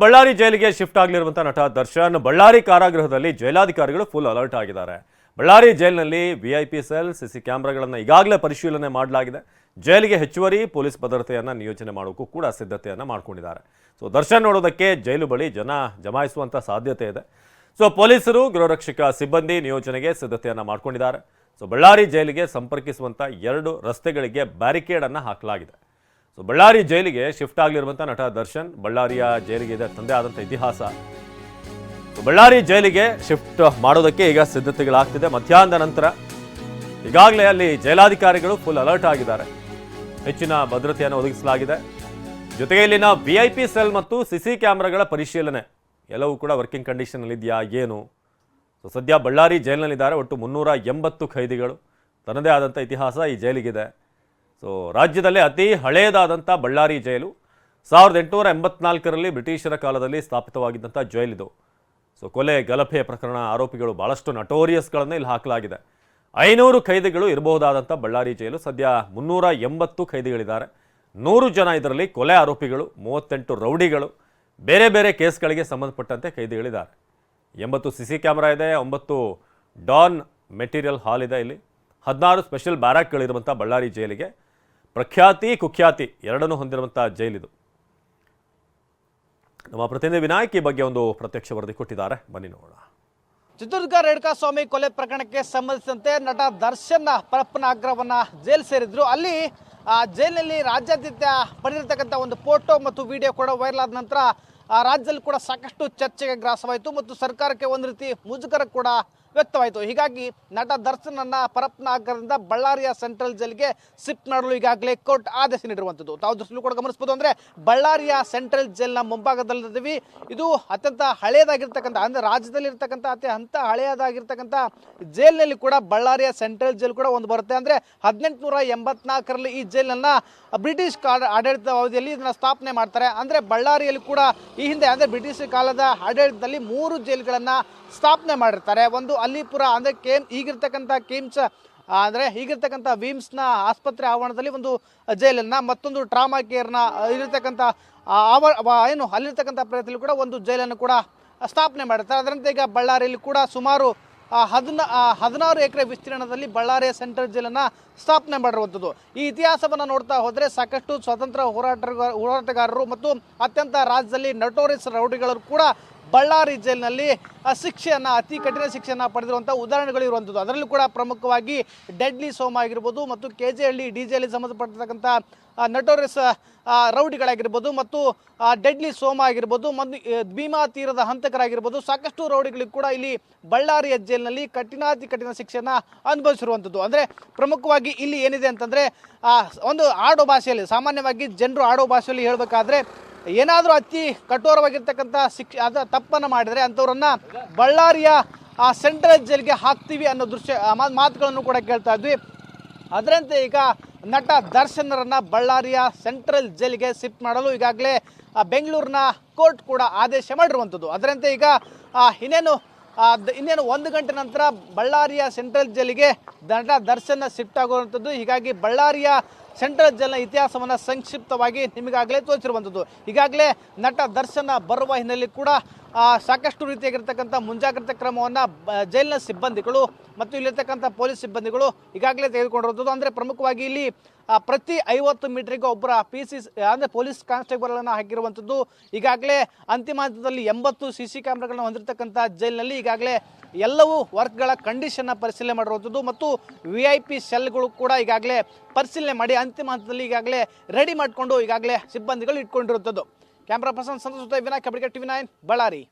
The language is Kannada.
ಬಳ್ಳಾರಿ ಜೈಲಿಗೆ ಶಿಫ್ಟ್ ಆಗಲಿರುವಂಥ ನಟ ದರ್ಶನ್ ಬಳ್ಳಾರಿ ಕಾರಾಗೃಹದಲ್ಲಿ ಜೈಲಾಧಿಕಾರಿಗಳು ಫುಲ್ ಅಲರ್ಟ್ ಆಗಿದ್ದಾರೆ. ಬಳ್ಳಾರಿ ಜೈಲಿನಲ್ಲಿ V I P cell CC ಕ್ಯಾಮ್ರಾಗಳನ್ನು ಈಗಾಗಲೇ ಪರಿಶೀಲನೆ ಮಾಡಲಾಗಿದೆ. ಜೈಲಿಗೆ ಹೆಚ್ಚುವರಿ ಪೊಲೀಸ್ ಭದ್ರತೆಯನ್ನು ನಿಯೋಜನೆ ಮಾಡೋಕ್ಕೂ ಕೂಡ ಸಿದ್ಧತೆಯನ್ನು ಮಾಡ್ಕೊಂಡಿದ್ದಾರೆ. ಸೊ ದರ್ಶನ್ ನೋಡೋದಕ್ಕೆ ಜೈಲು ಬಳಿ ಜನ ಜಮಾಯಿಸುವಂಥ ಸಾಧ್ಯತೆ ಇದೆ. ಸೊ ಪೊಲೀಸರು ಗೃಹರಕ್ಷಕ ಸಿಬ್ಬಂದಿ ನಿಯೋಜನೆಗೆ ಸಿದ್ಧತೆಯನ್ನು ಮಾಡ್ಕೊಂಡಿದ್ದಾರೆ. ಸೊ ಬಳ್ಳಾರಿ ಜೈಲಿಗೆ ಸಂಪರ್ಕಿಸುವಂಥ ಎರಡು ರಸ್ತೆಗಳಿಗೆ ಬ್ಯಾರಿಕೇಡನ್ನು ಹಾಕಲಾಗಿದೆ. ಸೊ ಬಳ್ಳಾರಿ ಜೈಲಿಗೆ ಶಿಫ್ಟ್ ಆಗಲಿರುವಂಥ ನಟ ದರ್ಶನ್ ಬಳ್ಳಾರಿಯ ಜೈಲಿಗೆ ಇದೆ, ತಂದೆ ಆದಂಥ ಇತಿಹಾಸ. ಸೊ ಬಳ್ಳಾರಿ ಜೈಲಿಗೆ ಶಿಫ್ಟ್ ಮಾಡೋದಕ್ಕೆ ಈಗ ಸಿದ್ಧತೆಗಳಾಗ್ತಿದೆ. ಮಧ್ಯಾಹ್ನದ ನಂತರ ಈಗಾಗಲೇ ಅಲ್ಲಿ ಜೈಲಾಧಿಕಾರಿಗಳು ಫುಲ್ ಅಲರ್ಟ್ ಆಗಿದ್ದಾರೆ. ಹೆಚ್ಚಿನ ಭದ್ರತೆಯನ್ನು ಒದಗಿಸಲಾಗಿದೆ. ಜೊತೆಗೆ ಇಲ್ಲಿನ ವಿ ಐ ಪಿ ಸೆಲ್ ಮತ್ತು ಸಿಸಿ ಕ್ಯಾಮ್ರಾಗಳ ಪರಿಶೀಲನೆ, ಎಲ್ಲವೂ ಕೂಡ ವರ್ಕಿಂಗ್ ಕಂಡೀಷನ್ನಲ್ಲಿದೆಯಾ ಏನು? ಸೊ ಸದ್ಯ ಬಳ್ಳಾರಿ ಜೈಲಿನಲ್ಲಿದ್ದಾರೆ ಒಟ್ಟು ಮುನ್ನೂರ ಎಂಬತ್ತು ಖೈದಿಗಳು. ತನ್ನದೇ ಆದಂಥ ಇತಿಹಾಸ ಈ ಜೈಲಿಗಿದೆ ಸೊ ರಾಜ್ಯದಲ್ಲೇ ಅತಿ ಹಳೆಯದಾದಂಥ ಬಳ್ಳಾರಿ ಜೈಲು. ಸಾವಿರದ ಎಂಟುನೂರ ಎಂಬತ್ನಾಲ್ಕರಲ್ಲಿ ಬ್ರಿಟಿಷರ ಕಾಲದಲ್ಲಿ ಸ್ಥಾಪಿತವಾಗಿದ್ದಂಥ ಜೈಲಿದು. ಸೊ ಕೊಲೆ, ಗಲಭೆ ಪ್ರಕರಣ ಆರೋಪಿಗಳು ಭಾಳಷ್ಟು ನಟೋರಿಯಸ್ಗಳನ್ನು ಇಲ್ಲಿ ಹಾಕಲಾಗಿದೆ. ಐನೂರು ಖೈದಿಗಳು ಇರಬಹುದಾದಂಥ ಬಳ್ಳಾರಿ ಜೈಲು. ಸದ್ಯ ಮುನ್ನೂರ ಎಂಬತ್ತು ಖೈದಿಗಳಿದ್ದಾರೆ ನೂರು ಜನ ಇದರಲ್ಲಿ ಕೊಲೆ ಆರೋಪಿಗಳು, ಮೂವತ್ತೆಂಟು ರೌಡಿಗಳು, ಬೇರೆ ಬೇರೆ ಕೇಸ್ಗಳಿಗೆ ಸಂಬಂಧಪಟ್ಟಂತೆ ಖೈದಿಗಳಿದ್ದಾರೆ ಎಂಬತ್ತು ಸಿ ಸಿ ಕ್ಯಾಮ್ರಾ ಇದೆ, ಒಂಬತ್ತು ಡಾನ್ ಮೆಟೀರಿಯಲ್ ಹಾಲ್ ಇದೆ ಇಲ್ಲಿ. ಹದಿನಾರು ಸ್ಪೆಷಲ್ ಬ್ಯಾರಾಕ್ಗಳಿರುವಂಥ ಬಳ್ಳಾರಿ ಜೈಲಿಗೆ. ಪ್ರಖ್ಯಾತಿ, ಕುಖ್ಯಾತಿ ಎರಡನ್ನು ಹೊಂದಿರುವಂಥ ಜೈಲಿದು ನಮ್ಮ ಪ್ರತಿನಿಧಿ ವಿನಾಯಕಿ ಬಗ್ಗೆ ಒಂದು ಪ್ರತ್ಯಕ್ಷ ವರದಿ ಕೊಟ್ಟಿದ್ದಾರೆ. ಬನ್ನಿ ನೋಡೋಣ. ಚಿತ್ರದುರ್ಗ ರೇಣುಕಾ ಸ್ವಾಮಿ ಕೊಲೆ ಪ್ರಕರಣಕ್ಕೆ ಸಂಬಂಧಿಸಿದಂತೆ ನಟ ದರ್ಶನ್ ಪರಪ್ಪನ ಆಗ್ರಹವನ್ನ ಜೈಲು ಸೇರಿದ್ರು. ಅಲ್ಲಿ, ಆ, ಜೈಲಿನಲ್ಲಿ ರಾಜ್ಯಾದ್ಯಂತ ಪಡೆದಿರ್ತಕ್ಕಂಥ ಒಂದು ಫೋಟೋ ಮತ್ತು ವಿಡಿಯೋ ಕೂಡ ವೈರಲ್ ಆದ ನಂತರ ರಾಜ್ಯದಲ್ಲಿ ಕೂಡ ಸಾಕಷ್ಟು ಚರ್ಚೆಗೆ ಗ್ರಾಸವಾಯಿತು ಮತ್ತು ಸರ್ಕಾರಕ್ಕೆ ಒಂದು ರೀತಿ ಮುಜುಗರ ಕೂಡ ವ್ಯಕ್ತವಾಯಿತು. ಹೀಗಾಗಿ ನಟ ದರ್ಶನನ್ನ ಪರಪ್ನ ಆಗ್ರಹದಿಂದ ಬಳ್ಳಾರಿಯ ಸೆಂಟ್ರಲ್ ಜೈಲ್ಗೆ ಶಿಫ್ಟ್ ಮಾಡಲು ಈಗಾಗಲೇ ಕೋರ್ಟ್ ಆದೇಶ ನೀಡಿರುವಂಥದ್ದು ತಾವು ದೃಷ್ಟಿ ಕೂಡ ಗಮನಿಸಬಹುದು ಅಂದ್ರೆ ಬಳ್ಳಾರಿಯ ಸೆಂಟ್ರಲ್ ಜೈಲ್ನ ಮುಂಭಾಗದಲ್ಲಿದ್ದೀವಿ. ಇದು ಅತ್ಯಂತ ಹಳೆಯದಾಗಿರ್ತಕ್ಕಂಥ ಅಂದ್ರೆ ರಾಜ್ಯದಲ್ಲಿ ಅತ್ಯಂತ ಅತಿ ಅಂತ ಹಳೆಯದಾಗಿರ್ತಕ್ಕಂಥ ಜೈಲಿನಲ್ಲಿ ಕೂಡ ಬಳ್ಳಾರಿಯ ಸೆಂಟ್ರಲ್ ಜೈಲ್ ಕೂಡ ಒಂದು ಬರುತ್ತೆ. ಅಂದ್ರೆ ಹದಿನೆಂಟುನೂರ ಎಂಬತ್ನಾಲ್ಕರಲ್ಲಿ ಈ ಜೈಲನ್ನ ಬ್ರಿಟಿಷ್ ಕಾಲ ಆಡಳಿತ ಅವಧಿಯಲ್ಲಿ ಇದನ್ನ ಸ್ಥಾಪನೆ ಮಾಡ್ತಾರೆ. ಅಂದ್ರೆ ಬಳ್ಳಾರಿಯಲ್ಲಿ ಕೂಡ ಈ ಹಿಂದೆ, ಅಂದ್ರೆ ಬ್ರಿಟಿಷ್ ಕಾಲದ ಆಡಳಿತದಲ್ಲಿ ಮೂರು ಜೈಲ್ಗಳನ್ನ ಸ್ಥಾಪನೆ ಮಾಡಿರ್ತಾರೆ. ಒಂದು ಅಲ್ಲಿಪುರ ಅಂದರೆ ಕೇಮ್ ಈಗಿರ್ತಕ್ಕಂಥ ಕೇಮ್ಸ್ ಅಂದರೆ ಹೀಗಿರ್ತಕ್ಕಂಥ ವಿಮ್ಸ್ನ ಆಸ್ಪತ್ರೆ ಆವರಣದಲ್ಲಿ ಒಂದು ಜೈಲನ್ನು, ಮತ್ತೊಂದು ಟ್ರಾಮಾ ಕೇರ್ನ ಇರತಕ್ಕಂಥ ಆವ ಏನು, ಅಲ್ಲಿರ್ತಕ್ಕಂಥ ಪ್ರಯತ್ನದಲ್ಲಿ ಕೂಡ ಒಂದು ಜೈಲನ್ನು ಕೂಡ ಸ್ಥಾಪನೆ ಮಾಡಿರ್ತಾರೆ. ಅದರಂತೆ ಈಗ ಬಳ್ಳಾರಿಯಲ್ಲಿ ಕೂಡ ಸುಮಾರು ಹದಿನ ಹದಿನಾರು ಎಕರೆ ವಿಸ್ತೀರ್ಣದಲ್ಲಿ ಬಳ್ಳಾರಿಯ ಸೆಂಟ್ರಲ್ ಜೈಲನ್ನು ಸ್ಥಾಪನೆ ಮಾಡಿರುವಂಥದ್ದು. ಈ ಇತಿಹಾಸವನ್ನು ನೋಡ್ತಾ ಹೋದರೆ ಸಾಕಷ್ಟು ಸ್ವತಂತ್ರ ಹೋರಾಟಗಾರ, ಹೋರಾಟಗಾರರು ಮತ್ತು ಅತ್ಯಂತ ರಾಜ್ಯದಲ್ಲಿ ನಟೋರಿಸ್ ರೌಡಿಗಳು ಕೂಡ ಬಳ್ಳಾರಿ ಜೈಲಿನಲ್ಲಿ ಶಿಕ್ಷೆಯನ್ನು, ಅತಿ ಕಠಿಣ ಶಿಕ್ಷೆಯನ್ನು ಪಡೆದಿರುವಂಥ ಉದಾಹರಣೆಗಳು ಇರುವಂಥದ್ದು. ಅದರಲ್ಲೂ ಕೂಡ ಪ್ರಮುಖವಾಗಿ ಡೆಡ್ಲಿ ಸೋಮ ಆಗಿರ್ಬೋದು ಮತ್ತು ಕೆ ಜೆ ಹಳ್ಳಿ ಡಿ ಜೆಯಲ್ಲಿ ಸಂಬಂಧಪಟ್ಟಿರ್ತಕ್ಕಂಥ ನಟೋರಿಸ್ ರೌಡಿಗಳಾಗಿರ್ಬೋದು ಮತ್ತು ಡೆಡ್ಲಿ ಸೋಮ ಆಗಿರ್ಬೋದು ಮತ್ತು ಭೀಮಾ ತೀರದ ಹಂತಕರಾಗಿರ್ಬೋದು ಸಾಕಷ್ಟು ರೌಡಿಗಳಿಗೆ ಕೂಡ ಇಲ್ಲಿ ಬಳ್ಳಾರಿಯ ಜೈಲಿನಲ್ಲಿ ಕಠಿಣಾತಿ ಕಠಿಣ ಶಿಕ್ಷೆಯನ್ನು ಅನುಭವಿಸಿರುವಂಥದ್ದು. ಅಂದರೆ ಪ್ರಮುಖವಾಗಿ ಇಲ್ಲಿ ಏನಿದೆ ಅಂತಂದರೆ ಒಂದು ಆಡೋ ಭಾಷೆಯಲ್ಲಿ, ಸಾಮಾನ್ಯವಾಗಿ ಜನರು ಆಡೋ ಭಾಷೆಯಲ್ಲಿ ಹೇಳಬೇಕಾದ್ರೆ ಏನಾದರೂ ಅತಿ ಕಠೋರವಾಗಿರ್ತಕ್ಕಂಥ ಶಿಕ್ಷ ಅದ ತಪ್ಪನ್ನು ಮಾಡಿದರೆ ಅಂಥವ್ರನ್ನ ಬಳ್ಳಾರಿಯ, ಆ, ಸೆಂಟ್ರಲ್ ಜೈಲ್ಗೆ ಹಾಕ್ತೀವಿ ಅನ್ನೋ ದೃಶ್ಯ ಮಾತುಗಳನ್ನು ಕೂಡ ಕೇಳ್ತಾ ಇದ್ವಿ. ಅದರಂತೆ ಈಗ ನಟ ದರ್ಶನರನ್ನ ಬಳ್ಳಾರಿಯ ಸೆಂಟ್ರಲ್ ಜೈಲಿಗೆ ಶಿಫ್ಟ್ ಮಾಡಲು ಈಗಾಗಲೇ ಬೆಂಗಳೂರಿನ ಕೋರ್ಟ್ ಕೂಡ ಆದೇಶ ಮಾಡಿರುವಂಥದ್ದು. ಅದರಂತೆ ಈಗ ಇನ್ನೇನು ಇನ್ನೇನು ಒಂದು ಗಂಟೆ ನಂತರ ಬಳ್ಳಾರಿಯ ಸೆಂಟ್ರಲ್ ಜೈಲಿಗೆ ನಟ ದರ್ಶನ ಶಿಫ್ಟ್ ಆಗುವಂಥದ್ದು. ಹೀಗಾಗಿ ಬಳ್ಳಾರಿಯ ಸೆಂಟ್ರಲ್ ಜೈಲ್ನ ಇತಿಹಾಸವನ್ನು ಸಂಕ್ಷಿಪ್ತವಾಗಿ ನಿಮಗಾಗಲೇ ತೋರಿಸಿರುವಂಥದ್ದು ಈಗಾಗಲೇ ನಟ ದರ್ಶನ ಬರುವ ಹಿನ್ನೆಲೆ ಕೂಡ ಸಾಕಷ್ಟು ರೀತಿಯಾಗಿರ್ತಕ್ಕಂಥ ಮುಂಜಾಗ್ರತಾ ಕ್ರಮವನ್ನು ಜೈಲಿನ ಸಿಬ್ಬಂದಿಗಳು ಮತ್ತು ಇಲ್ಲಿರ್ತಕ್ಕಂಥ ಪೊಲೀಸ್ ಸಿಬ್ಬಂದಿಗಳು ಈಗಾಗಲೇ ತೆಗೆದುಕೊಂಡಿರೋದು. ಅಂದರೆ ಪ್ರಮುಖವಾಗಿ ಇಲ್ಲಿ ಪ್ರತಿ ಐವತ್ತು ಮೀಟರ್ಗೆ ಒಬ್ಬರ ಪಿ ಸಿ ಅಂದರೆ ಪೊಲೀಸ್ ಕಾನ್ಸ್ಟೇಬಲ್ಗಳನ್ನು ಹಾಕಿರುವಂಥದ್ದು. ಈಗಾಗಲೇ ಅಂತಿಮ ಹಂತದಲ್ಲಿ ಎಂಬತ್ತು ಸಿ ಸಿ ಕ್ಯಾಮ್ರಾಗಳನ್ನು ಹೊಂದಿರತಕ್ಕಂಥ ಜೈಲಿನಲ್ಲಿ ಈಗಾಗಲೇ ಎಲ್ಲವೂ ವರ್ಕ್ಗಳ ಕಂಡೀಷನ್ನ ಪರಿಶೀಲನೆ ಮಾಡಿರುವಂಥದ್ದು. ಮತ್ತು ವಿ ಐ ಪಿ ಸೆಲ್ಗಳು ಕೂಡ ಈಗಾಗಲೇ ಪರಿಶೀಲನೆ ಮಾಡಿ ಅಂತಿಮ ಹಂತದಲ್ಲಿ ಈಗಾಗಲೇ ರೆಡಿ ಮಾಡಿಕೊಂಡು ಈಗಾಗಲೇ ಸಿಬ್ಬಂದಿಗಳು ಇಟ್ಕೊಂಡಿರುವಂಥದ್ದು. Camera person Santosh Uday Vinayak Kabaddi TV nine बड़ारी